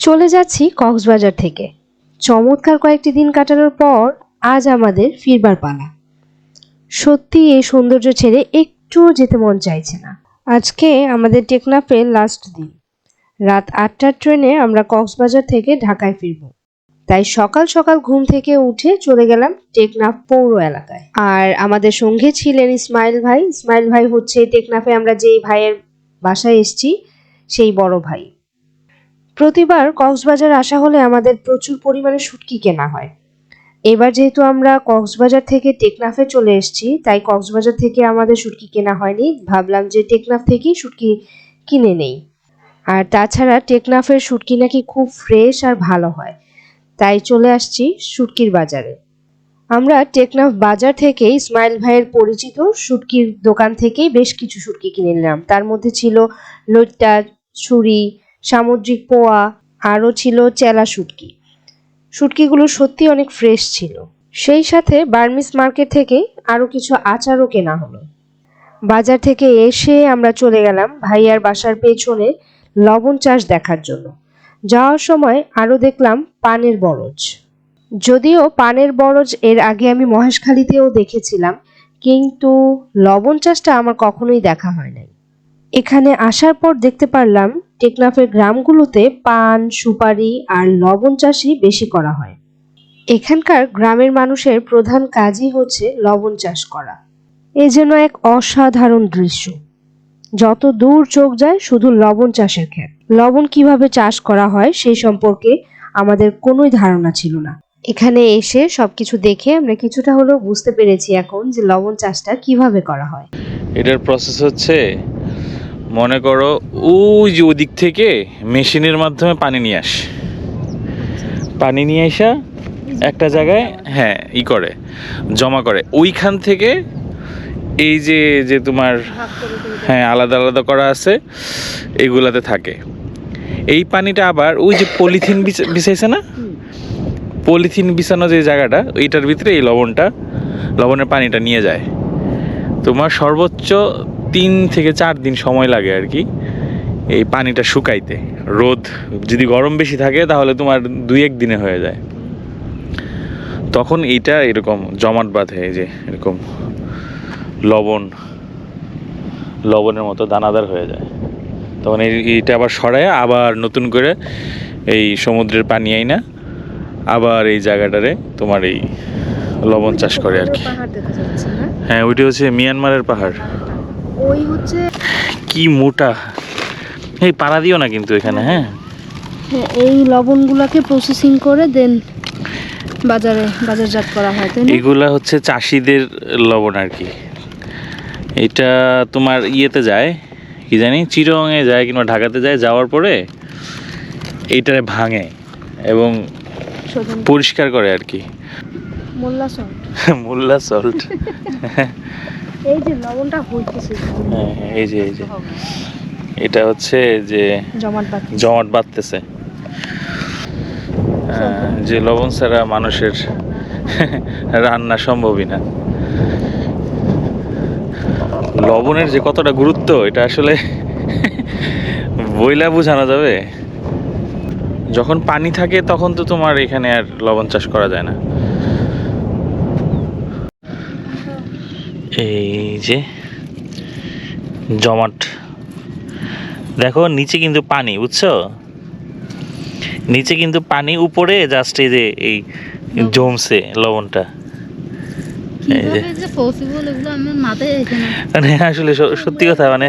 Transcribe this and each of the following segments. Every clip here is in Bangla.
চলে যাচ্ছি কক্সবাজার থেকে। চমৎকার কয়েকটি দিন কাটানোর পর আজ আমাদের ফিরবার পালা। সত্যি এই সৌন্দর্য ছেড়ে একটুও যেতে মন চাইছে না। আজকে আমাদের টেকনাফের লাস্ট দিন। রাত আটটার ট্রেনে আমরা কক্সবাজার থেকে ঢাকায় ফিরব। তাই সকাল সকাল ঘুম থেকে উঠে চলে গেলাম টেকনাফ পৌর এলাকায়। আর আমাদের সঙ্গে ছিলেন ইসমাইল ভাই। ইসমাইল ভাই হচ্ছে টেকনাফে আমরা যেই ভাইয়ের বাসায় এসেছি, সেই বড় ভাই। প্রতিবার কক্সবাজার আসা হলে আমাদের প্রচুর পরিমাণে শুটকি কেনা হয়। এবার যেহেতু আমরা কক্সবাজার থেকে টেকনাফে চলে এসেছি, তাই কক্সবাজার থেকে আমাদের শুটকি কেনা হয়নি। ভাবলাম যে টেকনাফ থেকেই শুটকি কিনে নেই। আর তাছাড়া টেকনাফের শুটকি নাকি খুব ফ্রেশ আর ভালো হয়। তাই চলে আসছি শুটকির বাজারে। আমরা টেকনাফ বাজার থেকে ইসমাইল ভাইয়ের পরিচিত শুটকির দোকান থেকেই বেশ কিছু শুটকি কিনে নিলাম। তার মধ্যে ছিল লইট্টা, ছুরি সামুদ্রিক পোয়া, আরও ছিল চেলা শুটকি। শুটকিগুলো সত্যি অনেক ফ্রেশ ছিল। সেই সাথে বার্মিস মার্কেট থেকে আরও কিছু আচারও কেনা হলো। বাজার থেকে এসে আমরা চলে গেলাম ভাইয়ার বাসার পেছনে লবণ চাষ দেখার জন্য। যাওয়ার সময় আরও দেখলাম পানের বরজ। যদিও পানের বরজ এর আগে আমি মহেশখালীতেও দেখেছিলাম, কিন্তু লবণ চাষটা আমার কখনোই দেখা হয় নাই। এখানে আসার পর দেখতে পারলাম টেকনাফের গ্রামগুলোতে পান, সুপারি আর লবণ চাষই বেশি করা হয়। এখানকার গ্রামের মানুষের প্রধান কাজই হচ্ছে লবণ চাষ করা। এ যেন এক অসাধারণ দৃশ্য। যত দূর চোখ যায় শুধু লবণ চাষের ক্ষেত। লবণ কীভাবে চাষ করা হয় সেই সম্পর্কে আমাদের কোনোই ধারণা ছিল না। এখানে এসে সবকিছু দেখে আমরা কিছুটা হলেও বুঝতে পেরেছি এখন যে লবণ চাষটা কীভাবে করা হয়। এটার প্রসেস হচ্ছে মনে করো, ওই যে ওদিক থেকে মেশিনের মাধ্যমে পানি নিয়ে আস। পানি নিয়ে আসা একটা জায়গায় হ্যাঁ ই করে, জমা করে। ওইখান থেকে এই যে যে তোমার হ্যাঁ আলাদা আলাদা করা আছে, এগুলাতে থাকে। এই পানিটা আবার ওই যে পলিথিন বিছাইছে না? পলিথিন বিছানো যে জায়গাটা, ওইটার ভিতরে এই লবণটা, লবণের পানিটা নিয়ে যায়। তোমার সর্বোচ্চ তিন থেকে চার দিন সময় লাগে আর কি এই পানিটা শুকাইতে। রোদ যদি গরম বেশি থাকে তাহলে তোমার দুই এক দিনে হয়ে যায়। তখন এইটা এরকম জমাট বাঁধে এই যে এরকম লবণ লবণের মতো দানাদার হয়ে যায়। তখন এই এইটা আবার সরায় আবার নতুন করে এই সমুদ্রের পানি আইনা আবার এই জায়গাটারে তোমার এই লবণ চাষ করে আর কি। না? হ্যাঁ ওইটা হচ্ছে মিয়ানমারের পাহাড়। ওই হচ্ছে কি মোটা। এই পাড়া দিও না কিন্তু এখানে হ্যাঁ? এই লবণগুলোকে প্রসেসিং করে দেন বাজারে বাজারজাত করা হয় তাই না? এগুলা হচ্ছে চাষিদের লবণ আর কি। এটা তোমার ইয়েতে যায় কি জানি চিরঙে যায় কিংবা ঢাকাতে যায় যাওয়ার পরে এইটারে ভাঙে এবং পরিষ্কার করে আর কি। মোল্লা সল্ট মোল্লা সল্ট এই যে লবণটা হইতেছে হ্যাঁ হ্যাঁ, এই যে এই যে। এটা হচ্ছে যে জমাট বাঁধতেছে। যে লবণ ছাড়া মানুষের রান্না সম্ভবই না। লবণের যে কতটা গুরুত্ব এটা আসলে বইলা বোঝানো যাবে। যখন পানি থাকে তখন তো তোমার এখানে আর লবণ চাষ করা যায় না। এই যে জমাট। দেখো নিচে কিন্তু পানি বুঝছ? নিচে কিন্তু পানি উপরে জাস্ট এই যে এই জমছে লবণটা। মানে আসলে সত্যি কথা মানে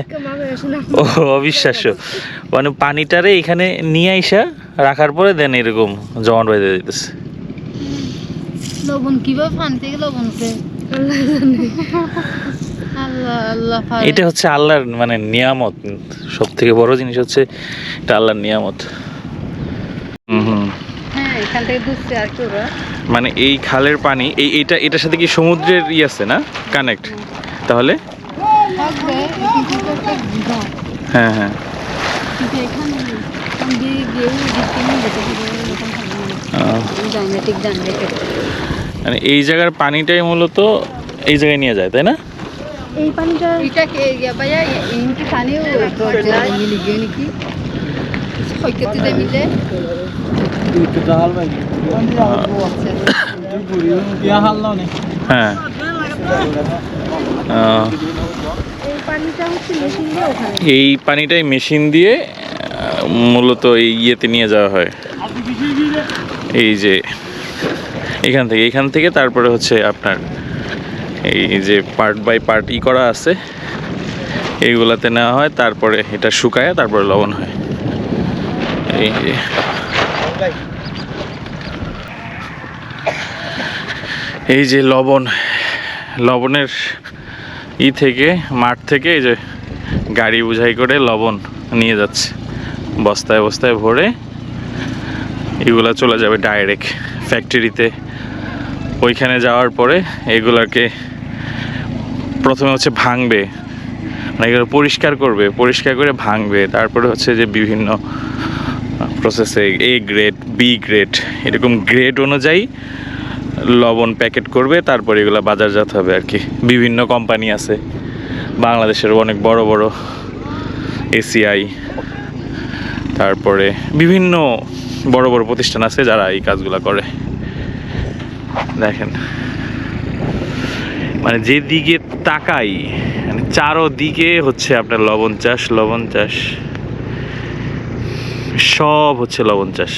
ও অবিশ্বাস্য। মানে পানিটারে এখানে নিয়ে আইসা রাখার পরে দেন এরকম জমাট বেঁধে দিতেছে। লবণ কীভাবে পানি থেকে এটা হচ্ছে আল্লাহর মানে নিয়ামত। সব থেকে বড় জিনিস হচ্ছে এটা আল্লাহর নিয়ামত। হুম হুম। হ্যাঁ মানে এই খালের পানি এই এইটা এটার সাথে কি সমুদ্রের ই আছে না? কানেক্ট তাহলে? হ্যাঁ হ্যাঁ। ঠিক মানে এই জায়গার পানিটাই মূলত এই জায়গায় নিয়ে যায় তাই না? এই পানিটা এটা কে ইয়া ভাইয়া ইনকি পানি ও মিলি গিয়ে নাকি যাই মিলে। হ্যাঁ। এই পানিটা হচ্ছে মেশিন দিয়ে ওখানে। এই পানিটাই মেশিন দিয়ে মূলত এই ইয়েতে নিয়ে যাওয়া হয়। এই যে এখান থেকে এখান থেকে তারপরে হচ্ছে আপনার এই যে পার্ট বাই পার্ট ই করা আছে, এইগুলাতে নেওয়া হয়, তারপরে এটা শুকায়, তারপরে লবণ হয়। এই যে। এই যে লবণ, লবণের ই থেকে, মাঠ থেকে এই যে গাড়ি বোঝাই করে লবণ নিয়ে যাচ্ছে। বস্তায় বস্তায় ভরে এগুলা চলে যাবে ডাইরেক্ট ফ্যাক্টরিতে ওইখানে যাওয়ার পরে এগুলাকে প্রথমে হচ্ছে ভাঙবে। মানে এগুলো পরিষ্কার করবে, পরিষ্কার করে ভাঙবে। তারপরে হচ্ছে যে বিভিন্ন প্রসেসে এ গ্রেড বি গ্রেড এরকম গ্রেড অনুযায়ী লবণ প্যাকেট করবে। তারপরে এগুলো বাজারজাত হবে আর কি। বিভিন্ন কোম্পানি আছে। বাংলাদেশের অনেক বড় বড় এসিআই তারপরে বিভিন্ন বড় বড় প্রতিষ্ঠান আছে যারা এই কাজগুলো করে। দেখেন। মানে যেদিকে তাকাই মানে চারোদিকে হচ্ছে আপনার লবণ চাষ লবণ চাষ। সব হচ্ছে লবণ চাষ।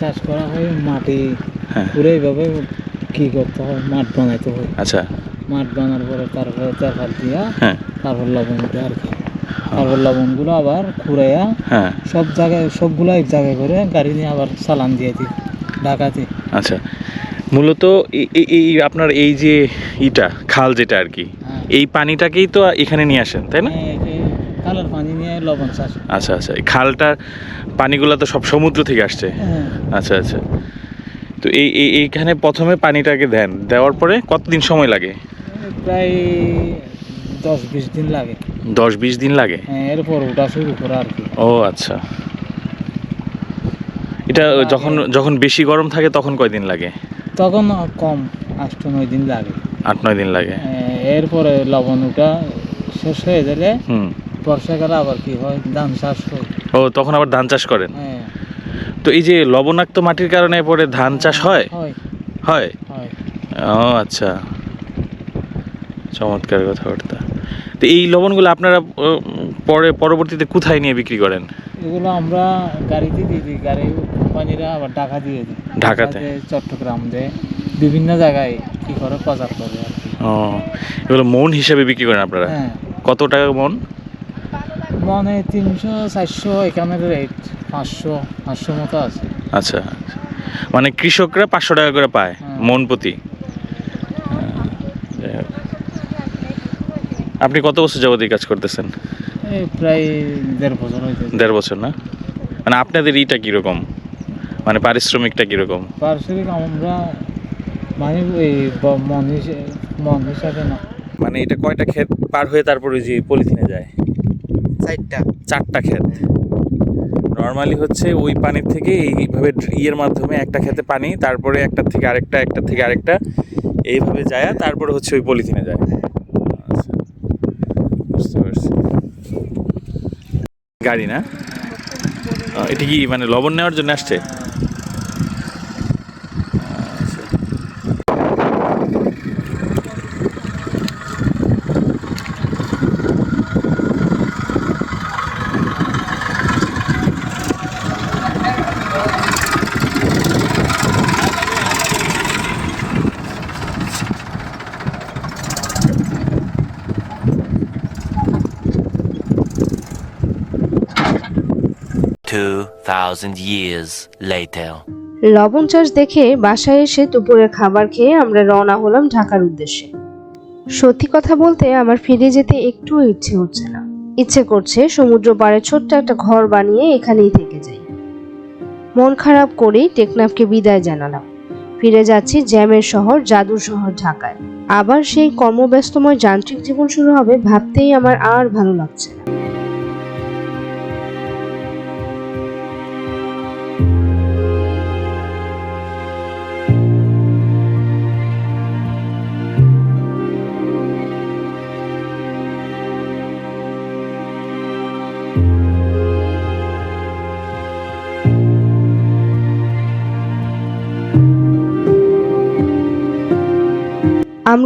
চাষ করা হয় মাটি হ্যাঁ। পুরো এইভাবে কি করতে হয় মাঠ বানাইতে হয়। আচ্ছা। মাঠ বানার পরে তারপরে দিয়া হ্যাঁ। তারপর লবণ উঠে আর কি। তারপর লবণগুলো আবার খুঁড়াইয়া হ্যাঁ। সব জায়গায় সবগুলো এক জায়গায় করে গাড়ি নিয়ে আবার চালান দিয়ে দিই ঢাকাতে। আচ্ছা। মূলত এই- আপনার এই যে ইটা খাল যেটা আর কি হ্যাঁ। এই পানিটাকেই তো এখানে নিয়ে আসেন তাই না? এই যে কালার পানি নিয়ে লবণ চাষ আচ্ছা আচ্ছা। এই খালটার পানিগুলো তো সব সমুদ্র থেকে আসছে। হ্যাঁ। আচ্ছা আচ্ছা। তো এই এই এইখানে প্রথমে পানিটাকে দেন দেওয়ার পরে কতদিন সময় লাগে? প্রায় দশ বিশ দিন লাগে। দশ বিশ দিন লাগে? হ্যাঁ এরপর ওটা শুরু করা আর কি। ও আচ্ছা। এটা যখন যখন বেশি গরম থাকে তখন কয়দিন লাগে? তখন কম আষ্ট নয় দিন লাগে। আট নয় দিন লাগে? হ্যাঁ, এরপরে লবণ ওটা শেষ হয়ে গেলে বর্ষাকালে আবার কি হয়? ধান চাষ ও তখন আবার ধান চাষ করেন? হ্যাঁ। তো এই যে লবণাক্ত মাটির কারণে পরে ধান চাষ হয়? হয়। হয়? হয়। ও আচ্ছা। চমৎকার কথাবার্তা। তো এই লবণগুলো আপনারা পরে পরবর্তীতে কোথায় নিয়ে বিক্রি করেন? এগুলো আমরা গাড়িতে দিয়ে দিই গাড়ি কোম্পানিরা আবার ঢাকা দিয়ে দিই ঢাকাতে? চট্টগ্রাম দেয় বিভিন্ন জায়গায় কি করে প্রচার করে ও এগুলো মন হিসাবে বিক্রি করেন আপনারা? হ্যাঁ। কত টাকা মন? মানে তিনশো চারশো এখানের রেট পাঁচশো পাঁচশো মতো আছে। আচ্ছা। মানে কৃষকরা পাঁচশো টাকা করে পায় হ্যাঁ। মন প্রতি। হোক। আপনি কত বছর যাবত এই কাজ করতেছেন? এই প্রায় দেড় বছর দেড় বছর না? মানে আপনাদের ইটা কীরকম? মানে পারিশ্রমিকটা কীরকম? পার্শ্বিক আমরা মানে মন হিসাবে না। মানে এটা কয়টা ক্ষেত পার হয়ে তারপরে যে পলিথিনে যায়? চারটা। চারটা ক্ষেত। নর্মালি হচ্ছে ওই পানির থেকে এইভাবে ইয়ের মাধ্যমে একটা খেতে পানি তারপরে একটা থেকে আরেকটা একটা থেকে আরেকটা এইভাবে যায় তারপরে হচ্ছে ওই পলিথিনে যায় আচ্ছা বুঝতে পারছি গাড়ি না? এটা কি মানে লবণ নেওয়ার জন্য আসছে? 2,000 years later. লবণ চাষ দেখে বাসায় এসে দুপুরের খাবার খেয়ে আমরা রওনা হলাম ঢাকার উদ্দেশ্যে। সত্যি কথা বলতে আমার ফিরে যেতে একটু ইচ্ছে হচ্ছে না। ইচ্ছে করছে সমুদ্র পাড়ে ছোট্ট একটা ঘর বানিয়ে এখানেই থেকে যাই। মন খারাপ করেই টেকনাফকে বিদায় জানালাম। ফিরে যাচ্ছি জ্যামের শহর জাদুর শহর ঢাকায়। আবার সেই কর্মব্যস্তময় যান্ত্রিক জীবন শুরু হবে ভাবতেই আমার আর ভালো লাগছে না।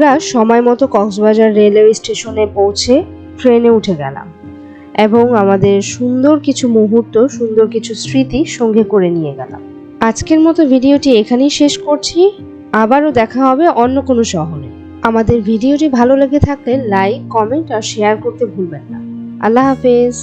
আমরা সময় মতো কক্সবাজার রেলওয়ে স্টেশনে পৌঁছে ট্রেনে উঠে গেলাম এবং আমাদের সুন্দর কিছু মুহূর্ত, সুন্দর কিছু স্মৃতি সঙ্গে করে নিয়ে গেলাম। আজকের মতো ভিডিওটি এখানেই শেষ করছি। আবারও দেখা হবে অন্য কোনো শহরে। আমাদের ভিডিওটি ভালো লেগে থাকলে লাইক, কমেন্ট আর শেয়ার করতে ভুলবেন না। আল্লাহ হাফেজ।